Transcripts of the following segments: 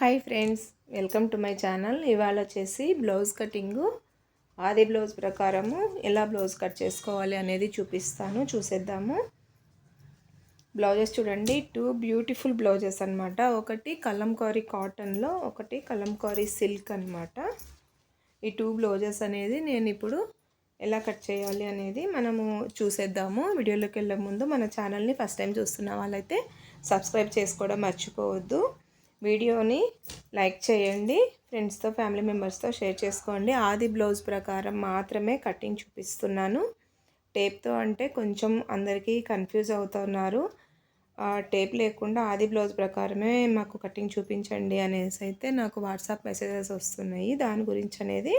Hi friends welcome to my channel. ఇవాళ వచ్చేసి blouse cutting. ఆది బ్లౌజ్ ప్రకారము ఎలా బ్లౌజ్ కట్ చేసుకోవాలి అనేది చూపిస్తాను. చూసేద్దాము. బ్లౌజెస్ చూడండి టూ బ్యూటిఫుల్ బ్లౌజెస్ అనమాట ఒకటి కలంకారీ కాటన్లో ఒకటి కలంకారీ సిల్క్ అనమాట ఈ టూ బ్లౌజెస్ అనేది నేను ఇప్పుడు ఎలా కట్ చేయాలి అనేది మనము చూసేద్దాము. వీడియోలోకి వెళ్ళే ముందు మన ఛానల్ని ఫస్ట్ టైం చూస్తున్న వాళ్ళైతే సబ్స్క్రైబ్ చేసుకోవడం మర్చిపోవద్దు. వీడియోని లైక్ చేయండి ఫ్రెండ్స్తో ఫ్యామిలీ మెంబర్స్తో షేర్ చేసుకోండి. ఆది బ్లౌజ్ ప్రకారం మాత్రమే కటింగ్ చూపిస్తున్నాను. టేప్తో అంటే కొంచెం అందరికీ కన్ఫ్యూజ్ అవుతున్నారు. టేప్ లేకుండా ఆది బ్లౌజ్ ప్రకారమే మాకు కటింగ్ చూపించండి అనేసి అయితే నాకు వాట్సాప్ మెసేజెస్ వస్తున్నాయి. దాని గురించి అనేది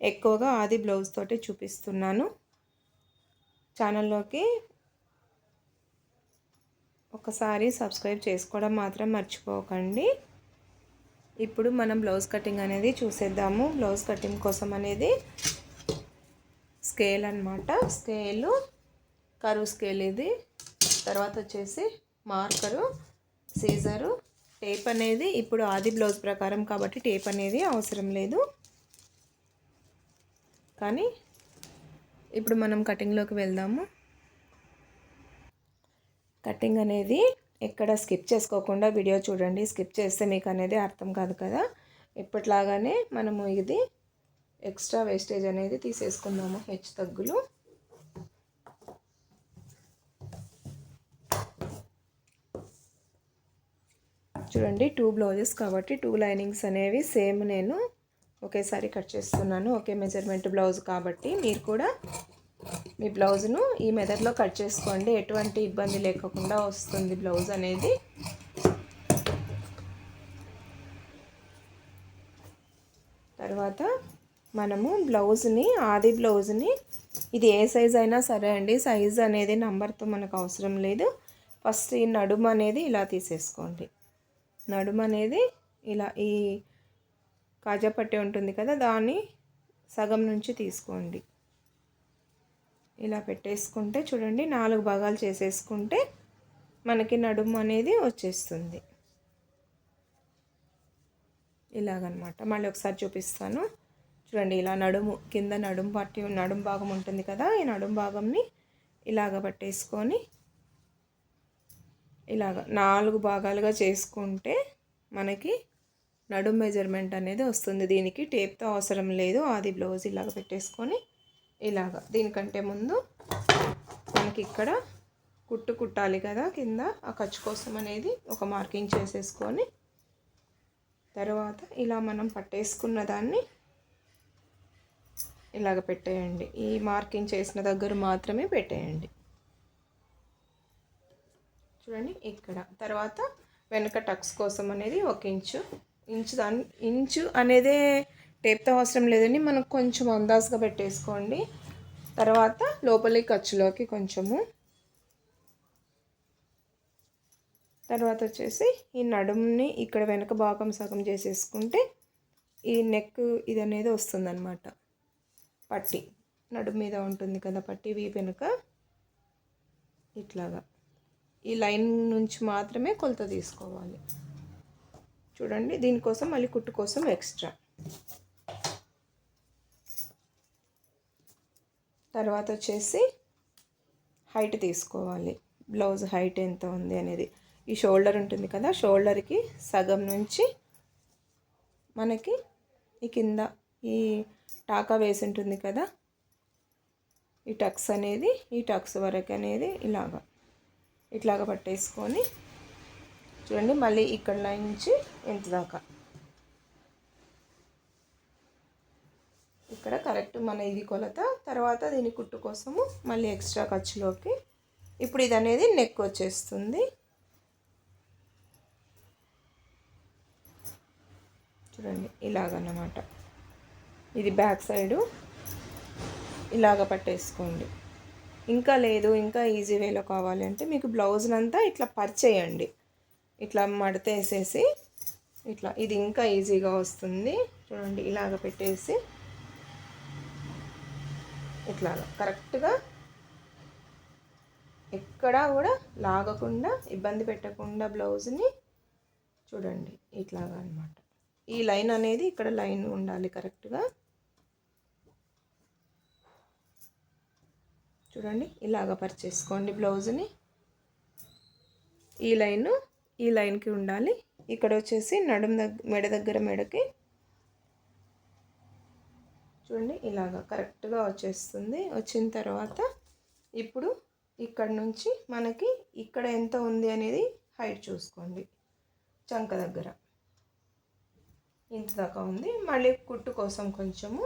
ఎక్కువగా ఆది బ్లౌజ్ తోటి చూపిస్తున్నాను. ఛానల్లోకి ఒకసారి సబ్స్క్రైబ్ చేసుకోవడం మాత్రం మర్చిపోకండి. ఇప్పుడు మనం బ్లౌజ్ కటింగ్ అనేది చూసేద్దాము. బ్లౌజ్ కటింగ్ కోసం అనేది స్కేల్ అనమాట స్కేలు కరువు స్కేల్ ఇది. తర్వాత వచ్చేసి మార్కరు సీజరు టేప్ అనేది ఇప్పుడు ఆది బ్లౌజ్ ప్రకారం కాబట్టి టేప్ అనేది అవసరం లేదు. కానీ ఇప్పుడు మనం కటింగ్లోకి వెళ్దాము. కటింగ్ అనేది ఎక్కడ స్కిప్ చేసుకోకుండా వీడియో చూడండి. స్కిప్ చేస్తే మీకు అనేది అర్థం కాదు కదా. ఇప్పట్లాగానే మనము ఇది ఎక్స్ట్రా వేస్టేజ్ అనేది తీసేసుకుందాము. హెచ్చు తగ్గులు. చూడండి టూ బ్లౌజెస్ కాబట్టి టూ లైనింగ్స్ అనేవి సేమ్ నేను ఒకేసారి కట్ చేస్తున్నాను. ఒకే మెజర్మెంట్ బ్లౌజ్ కాబట్టి మీరు కూడా మీ బ్లౌజ్ను ఈ మెథడ్లో కట్ చేసుకోండి. ఎటువంటి ఇబ్బంది లేకుండా వస్తుంది బ్లౌజ్ అనేది. తర్వాత మనము బ్లౌజ్ని ఆది బ్లౌజ్ని ఇది ఏ సైజ్ అయినా సరే అండి. సైజ్ అనేది నంబర్తో మనకు అవసరం లేదు. ఫస్ట్ ఈ నడుము అనేది ఇలా తీసేసుకోండి. నడుము అనేది ఇలా ఈ కాజా పట్టి ఉంటుంది కదా దాన్ని సగం నుంచి తీసుకోండి. ఇలా పెట్టేసుకుంటే చూడండి నాలుగు భాగాలు చేసేసుకుంటే మనకి నడుము అనేది వచ్చేస్తుంది. ఇలాగనమాట. మళ్ళీ ఒకసారి చూపిస్తాను. చూడండి ఇలా నడుము కింద నడుము పట్టి నడుము భాగం ఉంటుంది కదా ఈ నడుము భాగంని ఇలాగ పట్టేసుకొని ఇలాగ నాలుగు భాగాలుగా చేసుకుంటే మనకి నడుము మెజర్మెంట్ అనేది వస్తుంది. దీనికి టేప్తో అవసరం లేదు. ఆది బ్లౌజ్ ఇలాగ పెట్టేసుకొని ఇలాగ దీనికంటే ముందు మనకి ఇక్కడ కుట్టు కుట్టాలి కదా కింద. ఆ ఖర్చు కోసం అనేది ఒక మార్కింగ్ చేసేసుకొని తర్వాత ఇలా మనం పట్టేసుకున్న దాన్ని ఇలాగ పెట్టేయండి. ఈ మార్కింగ్ చేసిన దగ్గర మాత్రమే పెట్టేయండి. చూడండి ఇక్కడ. తర్వాత వెనక టక్స్ కోసం అనేది ఒక ఇంచు. ఇంచు దాన్ని ఇంచు అనేదే టేప్తో అవసరం లేదని మనం కొంచెం అందాజుగా పెట్టేసుకోండి. తర్వాత లోపలి ఖర్చులోకి కొంచెము. తర్వాత వచ్చేసి ఈ నడుముని ఇక్కడ వెనక భాగం సగం చేసేసుకుంటే ఈ నెక్ ఇది అనేది వస్తుందన్నమాట. పట్టి. నడుము మీద ఉంటుంది కదా పట్టి వీ వెనుక. ఇట్లాగా. ఈ లైన్ నుంచి మాత్రమే కొలత తీసుకోవాలి. చూడండి దీనికోసం మళ్ళీ కుట్టు కోసం ఎక్స్ట్రా. తర్వాత వచ్చేసి హైట్ తీసుకోవాలి. బ్లౌజ్ హైట్ ఎంత ఉంది అనేది. ఈ షోల్డర్ ఉంటుంది కదా షోల్డర్కి సగం నుంచి మనకి ఈ కింద ఈ టాకా వేసి ఉంటుంది కదా ఈ టక్స్ అనేది ఈ టక్స్ వరకు అనేది ఇలాగా. ఇట్లాగా పట్టేసుకొని చూడండి మళ్ళీ ఇక్కడ నుంచి ఎంత దాకా. ఇక్కడ కరెక్ట్ మన ఇది కొలత. తర్వాత దీని కుట్టు కోసము మళ్ళీ ఎక్స్ట్రా ఖర్చులోకి. ఇప్పుడు ఇది అనేది నెక్ వచ్చేస్తుంది. చూడండి ఇలాగన్నమాట. ఇది బ్యాక్ సైడు ఇలాగ పట్టేసుకోండి. ఇంకా లేదు ఇంకా ఈజీ వేలో కావాలి అంటే మీకు బ్లౌజ్నంతా ఇట్లా పరిచేయండి. ఇట్లా మడతేసేసి ఇట్లా ఇది ఇంకా ఈజీగా వస్తుంది. చూడండి ఇలాగ పెట్టేసి ఇట్లాగా. కరెక్ట్గా ఎక్కడా కూడా లాగకుండా ఇబ్బంది పెట్టకుండా బ్లౌజ్ని చూడండి. ఇట్లాగా అనమాట ఈ లైన్ అనేది ఇక్కడ లైన్ ఉండాలి కరెక్ట్గా. చూడండి ఇలాగ పరిచేసుకోండి బ్లౌజ్ని. ఈ లైన్ ఈ లైన్కి ఉండాలి. ఇక్కడ వచ్చేసి నడుము దగ్గర మెడ దగ్గర మెడకి చూడండి ఇలాగ కరెక్ట్గా వచ్చేస్తుంది. వచ్చిన తర్వాత ఇప్పుడు ఇక్కడ నుంచి మనకి ఇక్కడ ఎంత ఉంది అనేది హైట్ చూసుకోండి. చంక దగ్గర ఇంత దాకా ఉంది. మళ్ళీ కుట్టు కోసం కొంచెము.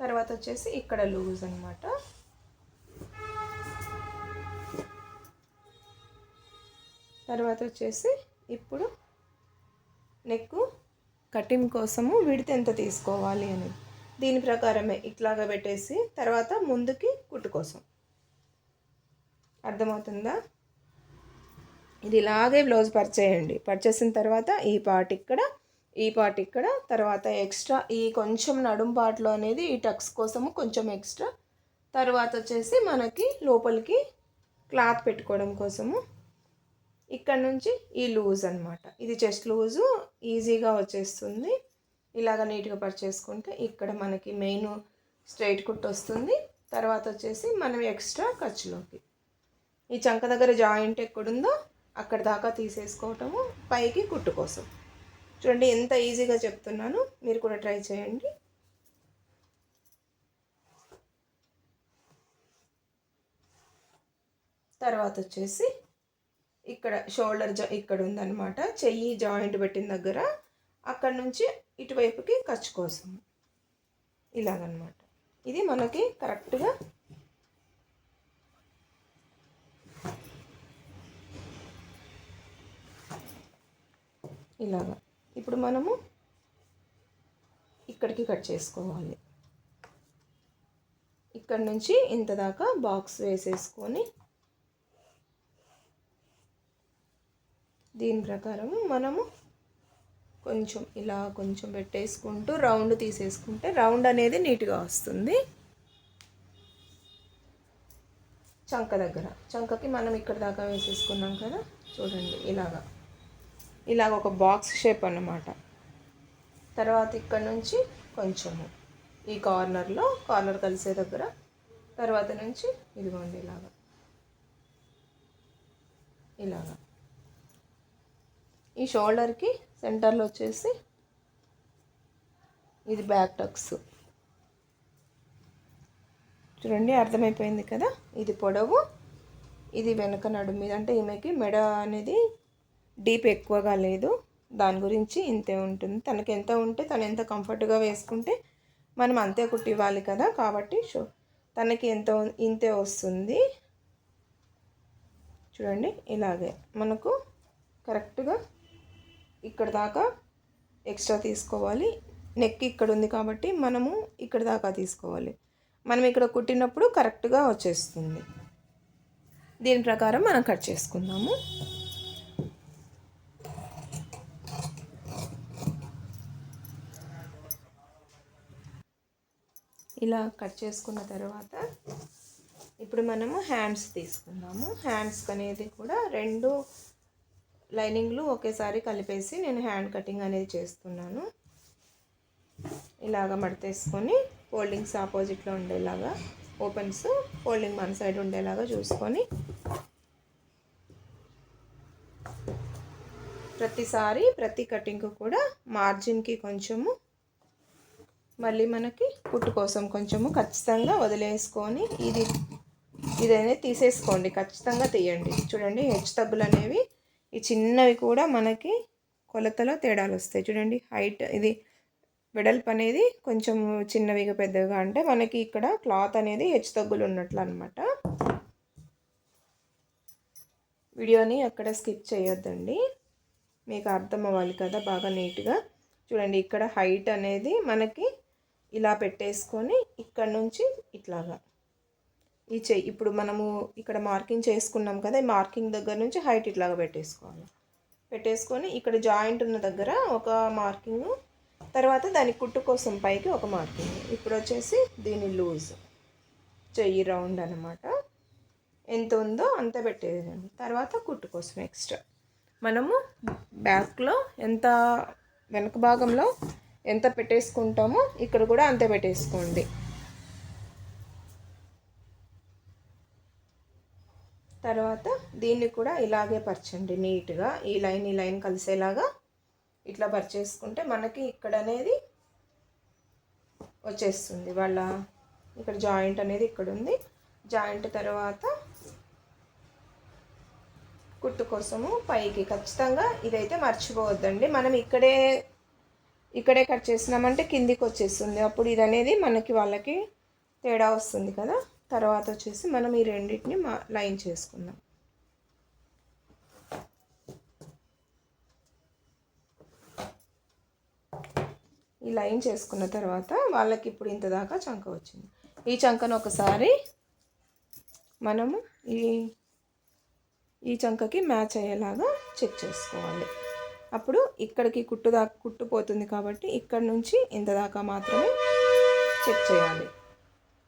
తర్వాత వచ్చేసి ఇక్కడ లూజ్ అనమాట తర్వాత వచ్చేసి ఇప్పుడు నెక్ కటింగ్ కోసము విడితే ఎంత తీసుకోవాలి అని. దీని ప్రకారమే ఇట్లాగా పెట్టేసి తర్వాత ముందుకి కుట్టు కోసం. అర్థమవుతుందా? ఇది ఇలాగే బ్లౌజ్ పర్చేయండి. పర్చేసిన తర్వాత ఈ పార్ట్ ఇక్కడ ఈ పార్ట్ ఇక్కడ తర్వాత ఎక్స్ట్రా ఈ కొంచెం నడుం పార్ట్లో అనేది ఈ టక్స్ కోసము కొంచెం ఎక్స్ట్రా. తర్వాత వచ్చేసి మనకి లోపలికి క్లాత్ పెట్టుకోవడం కోసము ఇక్కడ నుంచి ఈ లూజ్ అనమాట ఇది చెస్ట్ లూజు ఈజీగా వచ్చేస్తుంది. ఇలాగ నీట్గా పర్చేసుకుంటే ఇక్కడ మనకి మెయిన్ స్ట్రైట్ కుట్ వస్తుంది. తర్వాత వచ్చేసి మనం ఎక్స్ట్రా ఖర్చులోకి. ఈ చంక దగ్గర జాయింట్ ఎక్కడుందో అక్కడ దాకా తీసేసుకోవటము పైకి కుట్టు కోసం. చూడండి ఎంత ఈజీగా చెప్తున్నాను. మీరు కూడా ట్రై చేయండి. తర్వాత వచ్చేసి ఇక్కడ షోల్డర్ జా ఇక్కడ ఉందన్నమాట. చెయ్యి జాయింట్ పెట్టిన దగ్గర. అక్కడ నుంచి ఇటువైపుకి ఖర్చు కోసం. ఇలాగనమాట. ఇది మనకి కరెక్ట్గా ఇలాగా. ఇప్పుడు మనము ఇక్కడికి కట్ చేసుకోవాలి. ఇక్కడ నుంచి ఇంత దాకా బాక్స్ వేసేసుకొని దీని ప్రకారము మనము కొంచెం ఇలా కొంచెం పెట్టేసుకుంటూ రౌండ్ తీసేసుకుంటే రౌండ్ అనేది నీట్గా వస్తుంది. చంక దగ్గర. చంకకి మనం ఇక్కడ దాకా వేసేసుకున్నాం కదా? చూడండి ఇలాగా. ఇలాగ ఒక బాక్స్ షేప్ అన్నమాట. తర్వాత ఇక్కడ నుంచి కొంచెము ఈ కార్నర్లో కార్నర్ కలిసే దగ్గర. తర్వాత నుంచి ఇదిగోండి ఇలాగా. ఇలాగా. ఈ షోల్డర్కి సెంటర్లో వచ్చేసి ఇది బ్యాక్ టక్స్. చూడండి అర్థమైపోయింది కదా? ఇది పొడవు ఇది వెనక నడుము మీద. అంటే ఈమెకి మెడ అనేది డీప్ ఎక్కువగా లేదు. దాని గురించి ఇంతే ఉంటుంది. తనకి ఎంత ఉంటే తను ఎంత కంఫర్ట్గా వేసుకుంటే మనం అంతే కుట్టివ్వాలి కదా? కాబట్టి షో తనకి ఎంత ఇంతే వస్తుంది. చూడండి ఇలాగే. మనకు కరెక్ట్గా ఇక్కడ దాకా ఎక్స్ట్రా తీసుకోవాలి. నెక్ ఇక్కడ ఉంది కాబట్టి మనము ఇక్కడ దాకా తీసుకోవాలి. మనం ఇక్కడ కుట్టినప్పుడు కరెక్ట్గా వచ్చేస్తుంది. దీని ప్రకారం మనం కట్ చేసుకుందాము. ఇలా కట్ చేసుకున్న తర్వాత ఇప్పుడు మనము హ్యాండ్స్ తీసుకుందాము. హ్యాండ్స్ అనేది కూడా రెండు లైనింగ్లు ఒకేసారి కలిపేసి నేను హ్యాండ్ కటింగ్ అనేది చేస్తున్నాను. ఇలాగ మడతేసుకొని ఫోల్డింగ్స్ ఆపోజిట్లో ఉండేలాగా ఓపెన్స్ ఫోల్డింగ్ మన సైడ్ ఉండేలాగా చూసుకొని ప్రతిసారి ప్రతి కటింగ్ కూడా మార్జిన్కి కొంచెము మళ్ళీ మనకి కుట్టు కోసం కొంచెము ఖచ్చితంగా వదిలేసుకొని ఇది ఇదైనా తీసేసుకోండి. ఖచ్చితంగా తీయండి. చూడండి హెచ్చు తగ్గులు అనేవి ఈ చిన్నవి కూడా మనకి కొలతలో తేడాలు వస్తాయి. చూడండి హైట్ ఇది వెడల్పు అనేది కొంచెం చిన్నవిగా పెద్దగా అంటే మనకి ఇక్కడ క్లాత్ అనేది హెచ్చు తగ్గులు ఉన్నట్లు అనమాట వీడియోని అక్కడ స్కిప్ చేయొద్దండి. మీకు అర్థం అవ్వాలి కదా బాగా నీట్గా. చూడండి ఇక్కడ హైట్ అనేది మనకి ఇలా పెట్టేసుకొని ఇక్కడ నుంచి ఇట్లాగా. ఈ చెయ్యి ఇప్పుడు మనము ఇక్కడ మార్కింగ్ చేసుకున్నాం కదా ఈ మార్కింగ్ దగ్గర నుంచి హైట్ ఇట్లాగా పెట్టేసుకోవాలి. పెట్టేసుకొని ఇక్కడ జాయింట్ ఉన్న దగ్గర ఒక మార్కింగ్ తర్వాత దాని కుట్టు కోసం పైకి ఒక మార్కింగ్. ఇప్పుడు వచ్చేసి దీని లూజ్. చెయ్యి రౌండ్ అనమాట ఎంత ఉందో అంత పెట్టేదండి తర్వాత కుట్టు కోసం ఎక్స్ట్రా. మనము బ్యాక్లో ఎంత వెనక భాగంలో ఎంత పెట్టేసుకుంటామో ఇక్కడ కూడా అంతే పెట్టేసుకోండి. తర్వాత దీన్ని కూడా ఇలాగే పరచండి నీట్గా. ఈ లైన్ ఈ లైన్ కలిసేలాగా ఇట్లా పరిచేసుకుంటే మనకి ఇక్కడ అనేది వచ్చేస్తుంది. వాళ్ళ ఇక్కడ జాయింట్ అనేది ఇక్కడ ఉంది. జాయింట్ తర్వాత కుట్టు కోసము పైకి. ఖచ్చితంగా ఇదైతే మర్చిపోవద్దండి. మనం ఇక్కడే ఇక్కడే కట్ చేసినామంటే కిందికి వచ్చేస్తుంది. అప్పుడు ఇది అనేది మనకి వాళ్ళకి తేడా వస్తుంది కదా. తర్వాత వచ్చేసి మనం ఈ రెండింటిని మా లైన్ చేసుకుందాం. ఈ లైన్ చేసుకున్న తర్వాత వాళ్ళకి ఇప్పుడు ఇంత దాకా చంక వచ్చింది. ఈ చంకను ఒకసారి మనము ఈ ఈ చంకకి మ్యాచ్ అయ్యేలాగా చెక్ చేసుకోవాలి. అప్పుడు ఇక్కడికి కుట్టు దా కుట్టుపోతుంది కాబట్టి ఇక్కడ నుంచి ఇంత దాకా మాత్రమే చెక్ చేయాలి.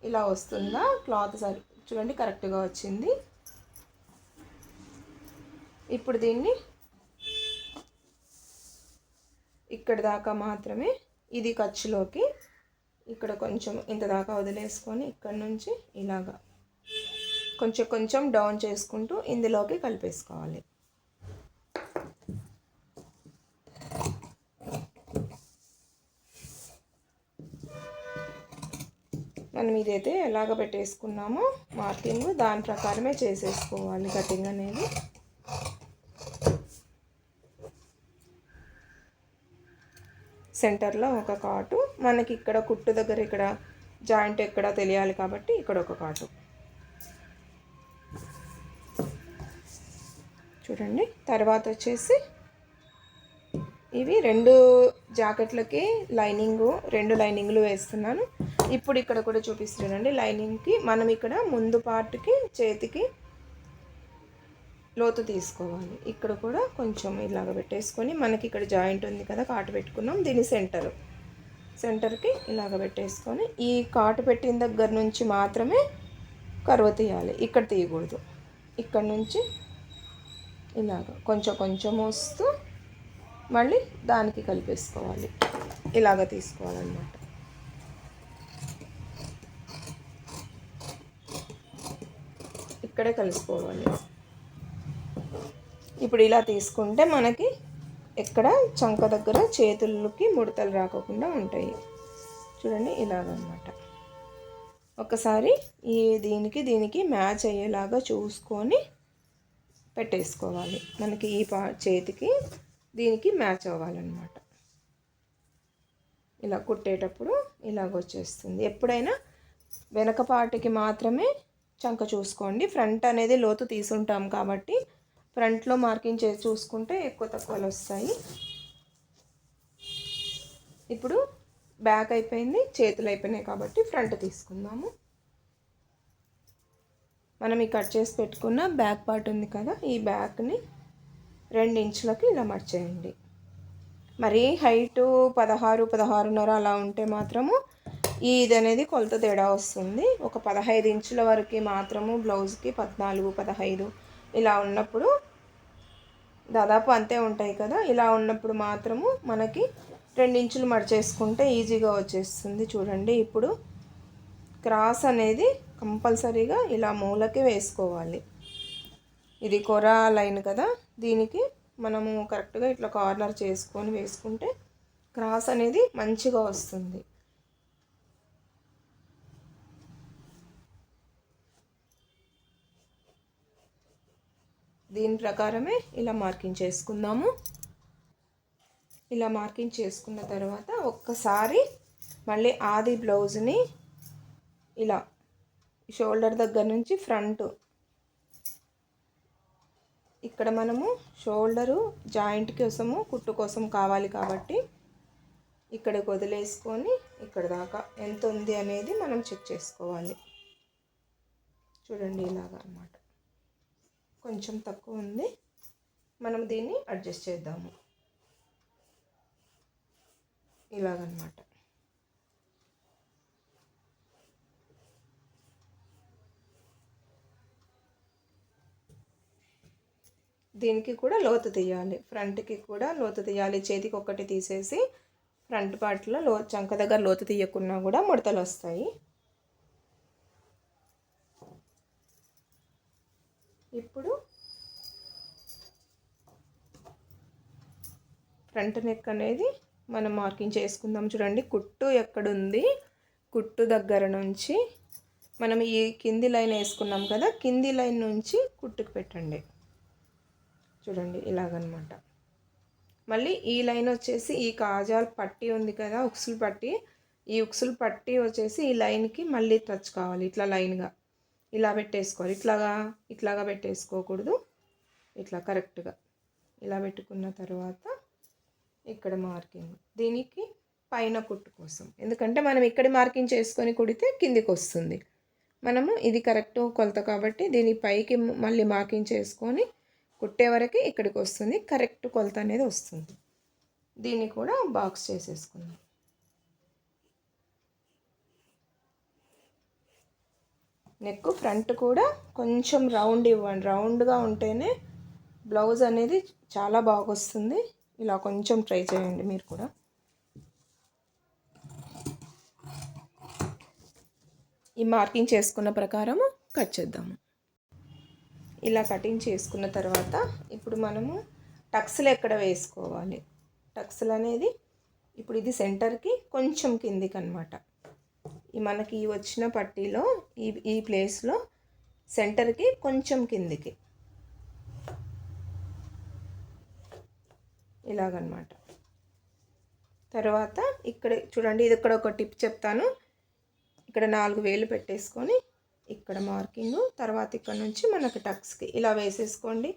ఇలా వస్తుందా క్లాత్ సరి చూడండి కరెక్ట్గా వచ్చింది. ఇప్పుడు దీన్ని ఇక్కడ దాకా మాత్రమే ఇది ఖర్చులోకి ఇక్కడ కొంచెం ఇంత దాకా వదిలేసుకొని ఇక్కడ నుంచి ఇలాగా కొంచెం కొంచెం డౌన్ చేసుకుంటూ ఇందులోకి కలిపేసుకోవాలి. మనం ఇదైతే ఎలాగ పెట్టేసుకున్నామో మార్కింగ్ దాని ప్రకారమే చేసేసుకోవాలి కటింగ్ అనేది. సెంటర్లో ఒక కాటు. మనకి ఇక్కడ కుట్టు దగ్గర ఇక్కడ జాయింట్ ఎక్కడ తెలియాలి కాబట్టి ఇక్కడ ఒక కాటు. చూడండి. తర్వాత వచ్చేసి ఇవి రెండు జాకెట్లకి లైనింగు రెండు లైనింగ్లు వేస్తున్నాను. ఇప్పుడు ఇక్కడ కూడా చూపిస్తున్నానండి. లైనింగ్కి మనం ఇక్కడ ముందు పార్ట్కి చేతికి లోతు తీసుకోవాలి. ఇక్కడ కూడా కొంచెం ఇలాగ పెట్టేసుకొని మనకి ఇక్కడ జాయింట్ ఉంది కదా కాటు పెట్టుకున్నాం. దీని సెంటర్. సెంటర్కి ఇలాగ పెట్టేసుకొని ఈ కాటు పెట్టిన దగ్గర నుంచి మాత్రమే కరువ తీయాలి. ఇక్కడ తీయకూడదు. ఇక్కడ నుంచి ఇలాగ కొంచెం కొంచెం వస్తూ మళ్ళీ దానికి కలిపేసుకోవాలి. ఇలాగ తీసుకోవాలన్నమాట. ఇక్కడే కలుసుకోవాలి ఇప్పుడు ఇలా తీసుకుంటే మనకి ఎక్కడ చంక దగ్గర చేతులకి ముడతలు రాకుండా ఉంటాయి. చూడండి ఇలాగనమాట. ఒకసారి ఈ దీనికి దీనికి మ్యాచ్ అయ్యేలాగా చూసుకొని పెట్టేసుకోవాలి. మనకి ఈ పా చేతికి దీనికి మ్యాచ్ అవ్వాలన్నమాట ఇలా కుట్టేటప్పుడు ఇలాగ వచ్చేస్తుంది ఎప్పుడైనా వెనకపాటికి మాత్రమే చంక చూసుకోండి. ఫ్రంట్ అనేది లోతు తీసుంటాం కాబట్టి ఫ్రంట్లో మార్కింగ్ చేసి చూసుకుంటే ఎక్కువ తక్కువలు వస్తాయి. ఇప్పుడు బ్యాక్ అయిపోయింది చేతులు అయిపోయినాయి కాబట్టి ఫ్రంట్ తీసుకుందాము. మనం ఈ కట్ చేసి పెట్టుకున్న బ్యాక్ పార్ట్ ఉంది కదా ఈ బ్యాక్ని రెండు ఇంచులకి ఇలా మర్చేయండి. మరి హైటు పదహారు పదహారున్నర అలా ఉంటే మాత్రము ఇది అనేది కొలత తేడా వస్తుంది. ఒక పదహైదు ఇంచుల వరకు మాత్రము బ్లౌజ్కి పద్నాలుగు పదహైదు ఇలా ఉన్నప్పుడు దాదాపు అంతే ఉంటాయి కదా. ఇలా ఉన్నప్పుడు మాత్రము మనకి ఇంచులు మడిచేసుకుంటే ఈజీగా వచ్చేస్తుంది. చూడండి ఇప్పుడు క్రాస్ అనేది కంపల్సరీగా ఇలా మూలకి వేసుకోవాలి. ఇది కొర లైన్ కదా. దీనికి మనము కరెక్ట్గా ఇట్లా కార్నర్ చేసుకొని వేసుకుంటే క్రాస్ అనేది మంచిగా వస్తుంది. దీని ప్రకారమే ఇలా మార్కింగ్ చేసుకుందాము. ఇలా మార్కింగ్ చేసుకున్న తర్వాత ఒక్కసారి మళ్ళీ ఆది బ్లౌజ్ని ఇలా షోల్డర్ దగ్గర నుంచి ఫ్రంట్. ఇక్కడ మనము షోల్డరు జాయింట్ కోసము కుట్టు కోసం కావాలి కాబట్టి ఇక్కడికి వదిలేసుకొని ఇక్కడ దాకా ఎంత ఉంది అనేది మనం చెక్ చేసుకోవాలి. చూడండి ఇలాగా అనమాట కొంచెం తక్కువ ఉంది. మనం దీన్ని అడ్జస్ట్ చేద్దాము. ఇలాగనమాట. దీనికి కూడా లోతు తీయాలి. ఫ్రంట్కి కూడా లోతు తీయాలి. చేతికి ఒక్కటి తీసేసి ఫ్రంట్ పార్ట్లో లో చంక దగ్గర లోతు తీయకున్నా కూడా ముడతలు వస్తాయి ఇప్పుడు ఫ్రంట్ నెక్ అనేది మనం మార్కింగ్ చేసుకుందాం. చూడండి కుట్టు ఎక్కడుంది? కుట్టు దగ్గర నుంచి మనం ఈ కింది లైన్ వేసుకున్నాం కదా కింది లైన్ నుంచి కుట్టుకు పెట్టండి. చూడండి ఇలాగనమాట. మళ్ళీ ఈ లైన్ వచ్చేసి ఈ కాజాల్ పట్టి ఉంది కదా ఉక్సులు పట్టి. ఈ ఉక్సులు పట్టి వచ్చేసి ఈ లైన్కి మళ్ళీ టచ్ కావాలి ఇట్లా లైన్గా. ఇలా పెట్టేసుకోవాలి. ఇట్లాగా ఇట్లాగా పెట్టేసుకోకూడదు. ఇట్లా కరెక్ట్గా. ఇలా పెట్టుకున్న తర్వాత ఇక్కడ మార్కింగ్. దీనికి పైన కుట్టు కోసం. ఎందుకంటే మనం ఇక్కడ మార్కింగ్ చేసుకొని కుడితే కిందికి వస్తుంది. మనము ఇది కరెక్ట్ కొలత కాబట్టి దీని పైకి మళ్ళీ మార్కింగ్ చేసుకొని కుట్టే వరకు ఇక్కడికి వస్తుంది. కరెక్ట్ కొలత అనేది వస్తుంది. దీన్ని కూడా బాక్స్ చేసేసుకుందాం. నెక్ ఫ్రంట్ కూడా కొంచెం రౌండ్ ఇవ్వండి. రౌండ్గా ఉంటేనే బ్లౌజ్ అనేది చాలా బాగొస్తుంది. ఇలా కొంచెం ట్రై చేయండి మీరు కూడా. ఈ మార్కింగ్ చేసుకున్న ప్రకారము కట్ చేద్దాము. ఇలా కటింగ్ చేసుకున్న తర్వాత ఇప్పుడు మనము టక్స్లు ఎక్కడ వేసుకోవాలి? టక్స్లు అనేది ఇప్పుడు ఇది సెంటర్కి కొంచెం కిందికి అనమాట మనకి వచ్చిన పట్టీలో ఈ ఈ ప్లేస్లో సెంటర్కి కొంచెం కిందికి. ఇలాగనమాట. తర్వాత ఇక్కడ చూడండి ఇది ఇక్కడ ఒక టిప్ చెప్తాను. ఇక్కడ నాలుగు వేలు పెట్టేసుకొని ఇక్కడ మార్కింగ్ తర్వాత ఇక్కడ నుంచి మనకి టక్స్కి ఇలా వేసేసుకోండి.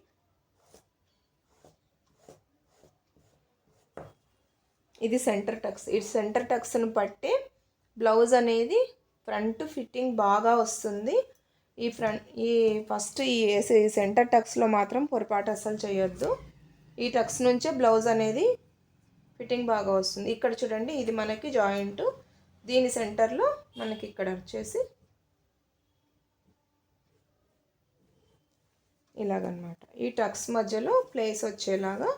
ఇది సెంటర్ టక్స్. ఈ సెంటర్ టక్స్ను పట్టే బ్లౌజ్ అనేది ఫ్రంట్ ఫిట్టింగ్ బాగా వస్తుంది. ఈ ఫ్రంట్ ఈ ఫస్ట్ ఈ సెంటర్ టక్స్లో మాత్రం పొరపాటు అస్సలు చేయొద్దు. ఈ టక్స్ నుంచే బ్లౌజ్ అనేది ఫిట్టింగ్ బాగా వస్తుంది. ఇక్కడ చూడండి ఇది మనకి జాయింట్. దీని సెంటర్లో మనకి ఇక్కడ వచ్చేసి ఇలాగనమాట. ఈ టక్స్ మధ్యలో ప్లేస్ వచ్చేలాగా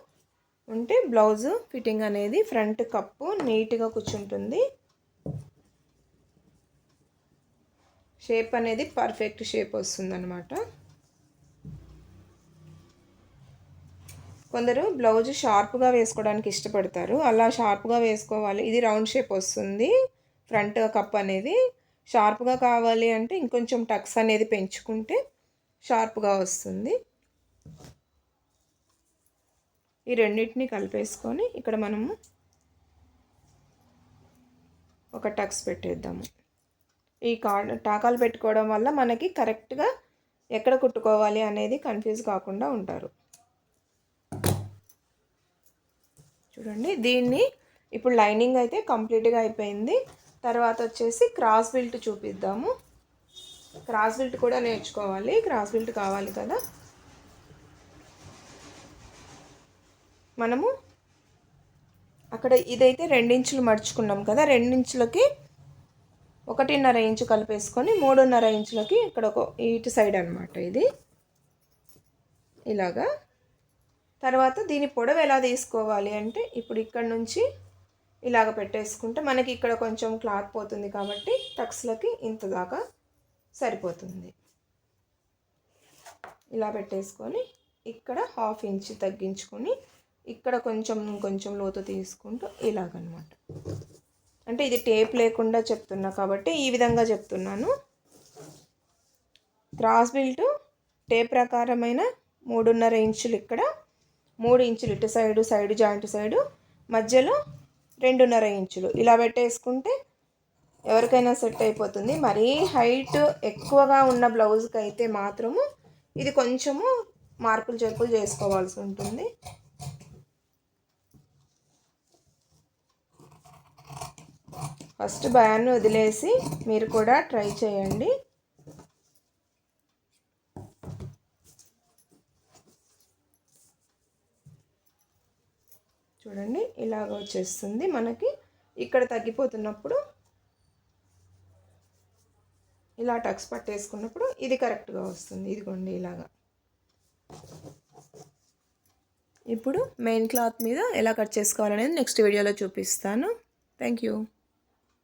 ఉంటే బ్లౌజ్ ఫిట్టింగ్ అనేది ఫ్రంట్ కప్పు నీట్గా కూర్చుంటుంది. షేప్ అనేది పర్ఫెక్ట్ షేప్ వస్తుందన్నమాట. కొందరు బ్లౌజ్ షార్ప్గా వేసుకోవడానికి ఇష్టపడతారు. అలా షార్ప్గా వేసుకోవాలి. ఇది రౌండ్ షేప్ వస్తుంది. ఫ్రంట్ కప్ అనేది షార్ప్గా కావాలి అంటే ఇంకొంచెం టక్స్ అనేది పెంచుకుంటే షార్ప్గా వస్తుంది. ఈ రెండింటిని కలిపేసుకొని ఇక్కడ మనము ఒక టక్స్ పెట్టేద్దాము. ఈ కా టాకాలు పెట్టుకోవడం వల్ల మనకి కరెక్ట్గా ఎక్కడ కుట్టుకోవాలి అనేది కన్ఫ్యూజ్ కాకుండా ఉంటారు. చూడండి దీన్ని ఇప్పుడు లైనింగ్ అయితే కంప్లీట్గా అయిపోయింది. తర్వాత వచ్చేసి క్రాస్ బిల్ట్ చూపిద్దాము. క్రాస్ బిల్ట్ కూడా నేర్చుకోవాలి. క్రాస్ బిల్ట్ కావాలి కదా. మనము అక్కడ ఇదైతే రెండించులు మడుచుకున్నాం కదా. రెండించులకి ఒకటిన్నర ఇంచు కలిపేసుకొని మూడున్నర ఇంచులకి ఇక్కడ ఒక ఇటు సైడ్ అనమాట ఇది. ఇలాగా. తర్వాత దీని పొడవు ఎలా తీసుకోవాలి అంటే ఇప్పుడు ఇక్కడ నుంచి ఇలాగ పెట్టేసుకుంటే మనకి ఇక్కడ కొంచెం క్లాత్ పోతుంది కాబట్టి టక్స్లకి ఇంత దాకా సరిపోతుంది. ఇలా పెట్టేసుకొని ఇక్కడ హాఫ్ ఇంచ్ తగ్గించుకొని ఇక్కడ కొంచెం కొంచెం లోతు తీసుకుంటూ ఇలాగనమాట అంటే ఇది టేప్ లేకుండా చెప్తున్నా కాబట్టి ఈ విధంగా చెప్తున్నాను. క్రాస్ బిల్ట్ టేప్ ప్రకారమైన మూడున్నర ఇంచులు ఇక్కడ మూడు ఇంచులు ఇటు సైడు సైడు జాయింట్ సైడు మధ్యలో రెండున్నర ఇంచులు. ఇలా పెట్టేసుకుంటే ఎవరికైనా సెట్ అయిపోతుంది. మరీ హైట్ ఎక్కువగా ఉన్న బ్లౌజ్కి అయితే మాత్రము ఇది కొంచెము మార్పులు చేర్పులు చేసుకోవాల్సి ఉంటుంది. ఫస్ట్ భయాన్ని వదిలేసి మీరు కూడా ట్రై చేయండి. చూడండి ఇలాగ వచ్చేస్తుంది మనకి. ఇక్కడ తగ్గిపోతున్నప్పుడు ఇలా టక్స్ పట్టేసుకున్నప్పుడు ఇది కరెక్ట్గా వస్తుంది. ఇదిగోండి ఇలాగా. ఇప్పుడు మెయిన్ క్లాత్ మీద ఎలా కట్ చేసుకోవాలనేది నెక్స్ట్ వీడియోలో చూపిస్తాను. Thank you.